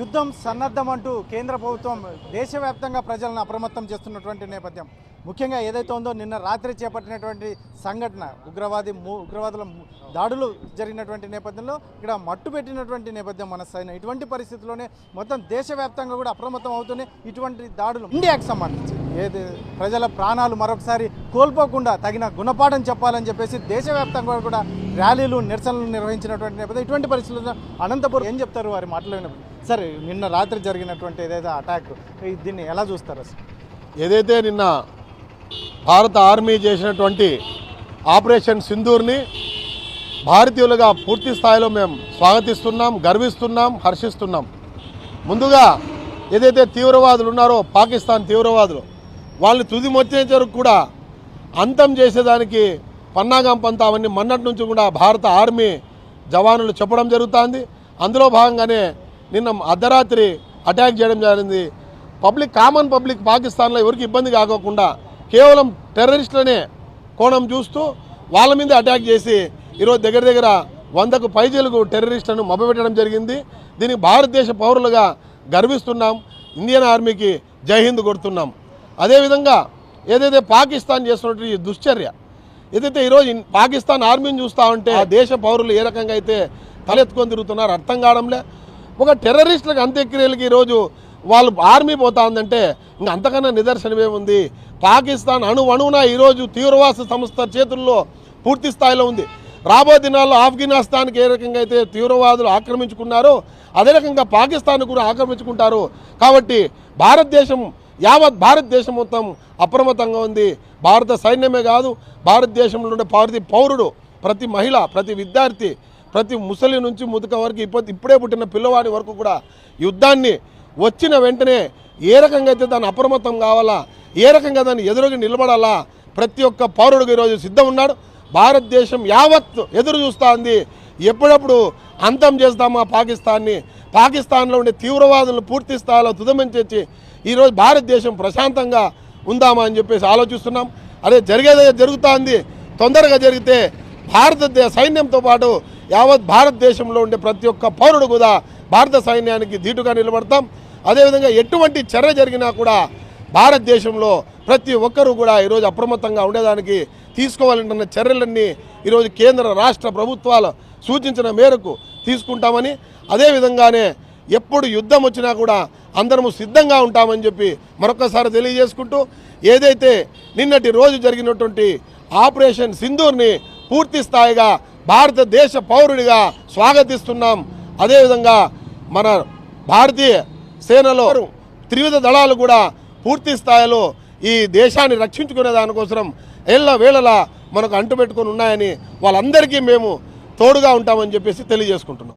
యుద్ధం సన్నద్ధం అంటూ కేంద్ర ప్రభుత్వం దేశవ్యాప్తంగా ప్రజలను అప్రమత్తం చేస్తున్నటువంటి నేపథ్యం. ముఖ్యంగా ఏదైతే ఉందో నిన్న రాత్రి చేపట్టినటువంటి సంఘటన ఉగ్రవాది ము- ఉగ్రవాదుల దాడులు జరిగినటువంటి నేపథ్యంలో ఇక్కడ మట్టు పెట్టినటువంటి నేపథ్యం మన సైన్యం ఇటువంటి పరిస్థితుల్లోనే మొత్తం దేశవ్యాప్తంగా కూడా అప్రమత్తం అవుతూనే ఇటువంటి దాడులు ఇండియాకి సంబంధించి. ఏది ప్రజల ప్రాణాలు మరొకసారి కోల్పోకుండా తగిన గుణపాఠం చెప్పాలని చెప్పేసి దేశవ్యాప్తంగా కూడా ర్యాలీలు నిరసనలు నిర్వహించినటువంటి నేపథ్యం. ఇటువంటి పరిస్థితుల్లో అనంతపురం ఏం చెప్తారు? వారి మాటలు వినప్పుడు సరే నిన్న రాత్రి జరిగినటువంటి ఏదైతే అటాక్ దీన్ని ఎలా చూస్తారు అసలు? ఏదైతే నిన్న భారత ఆర్మీ చేసినటువంటి ఆపరేషన్ సింధూర్ని భారతీయులుగా పూర్తి స్థాయిలో మేము స్వాగతిస్తున్నాం గర్విస్తున్నాం హర్షిస్తున్నాం. ముందుగా ఏదైతే తీవ్రవాదులు ఉన్నారో పాకిస్తాన్ తీవ్రవాదులు వాళ్ళని తుది మొచ్చే కూడా అంతం చేసేదానికి పన్నాగం పంత అవన్నీ మొన్నటి నుంచి కూడా భారత ఆర్మీ జవానులు చెప్పడం జరుగుతుంది. అందులో భాగంగానే నిన్న అర్ధరాత్రి అటాక్ చేయడం జరిగింది. పబ్లిక్ కామన్ పబ్లిక్ పాకిస్తాన్లో ఎవరికి ఇబ్బంది కాకోకుండా కేవలం టెర్రరిస్టులనే కోణం చూస్తూ వాళ్ళ మీద అటాక్ చేసి ఈరోజు దగ్గర దగ్గర వందకు పైజీలకు టెర్రరిస్టులను మభపెట్టడం జరిగింది. దీనికి భారతదేశ పౌరులుగా గర్విస్తున్నాం. ఇండియన్ ఆర్మీకి జై హింద్ కొడుతున్నాం. అదేవిధంగా ఏదైతే పాకిస్తాన్ చేస్తున్నటువంటి దుశ్చర్య ఏదైతే ఈరోజు పాకిస్తాన్ ఆర్మీని చూస్తూ ఉంటే దేశ పౌరులు ఏ రకంగా అయితే తలెత్తుకొని తిరుగుతున్నారు అర్థం కావడంలే. ఒక టెర్రరిస్టులకు అంత్యక్రియలకి ఈరోజు వాళ్ళు ఆర్మీ పోతా ఉందంటే ఇంకా అంతకన్నా నిదర్శనమేముంది? పాకిస్తాన్ అణు అణువున ఈరోజు తీవ్రవాద సంస్థ చేతుల్లో పూర్తి స్థాయిలో ఉంది. రాబో దినాల్లో ఆఫ్ఘనిస్తాన్కి ఏ రకంగా అయితే తీవ్రవాదులు ఆక్రమించుకున్నారో అదే రకంగా పాకిస్తాన్ కూడా ఆక్రమించుకుంటారు. కాబట్టి భారతదేశం యావత్ భారతదేశం మొత్తం అప్రమత్తంగా ఉంది. భారత సైన్యమే కాదు భారతదేశంలో ఉండే ప్రతి పౌరుడు ప్రతి మహిళ ప్రతి విద్యార్థి ప్రతి ముసలి నుంచి ముదుక వరకు ఇప్పుడు ఇప్పుడే పుట్టిన పిల్లవాడి వరకు కూడా యుద్ధాన్ని వచ్చిన వెంటనే ఏ రకంగా అయితే దాన్ని అప్రమత్తం కావాలా ఏ రకంగా దాన్ని ఎదురుగా నిలబడాలా ప్రతి ఒక్క పౌరుడికి ఈరోజు సిద్ధం ఉన్నాడు. భారతదేశం యావత్ ఎదురు చూస్తూ ఉంది. ఎప్పుడప్పుడు అంతం చేస్తామా పాకిస్తాన్ని? పాకిస్తాన్లో ఉండే తీవ్రవాదులను పూర్తి స్థాయిలో తుదమించి ఈరోజు భారతదేశం ప్రశాంతంగా ఉందామా అని చెప్పేసి ఆలోచిస్తున్నాం. అదే జరిగేదే జరుగుతోంది తొందరగా జరిగితే భారతదేశ సైన్యంతో పాటు యావత్ భారతదేశంలో ఉండే ప్రతి ఒక్క పౌరుడు కూడా భారత సైన్యానికి ధీటుగా నిలబడతాం. అదేవిధంగా ఎటువంటి చర్య జరిగినా కూడా భారతదేశంలో ప్రతి ఒక్కరూ కూడా ఈరోజు అప్రమత్తంగా ఉండేదానికి తీసుకోవాలంటున్న చర్యలన్నీ ఈరోజు కేంద్ర రాష్ట్ర ప్రభుత్వాలు సూచించిన మేరకు తీసుకుంటామని అదేవిధంగానే ఎప్పుడు యుద్ధం వచ్చినా కూడా అందరము సిద్ధంగా ఉంటామని చెప్పి మరొకసారి తెలియజేసుకుంటూ ఏదైతే నిన్నటి రోజు జరిగినటువంటి ఆపరేషన్ సింధూర్ని పూర్తి స్థాయిగా భారతదేశ పౌరుడిగా స్వాగతిస్తున్నాం. అదేవిధంగా మన భారతీయ సేనలో త్రివిధ దళాలు కూడా పూర్తి స్థాయిలో ఈ దేశాన్ని రక్షించుకునే దానికోసం ఎల్ల వేళలా మనకు అంటుపెట్టుకొని ఉన్నాయని వాళ్ళందరికీ మేము తోడుగా ఉంటామని చెప్పేసి తెలియజేసుకుంటున్నాం.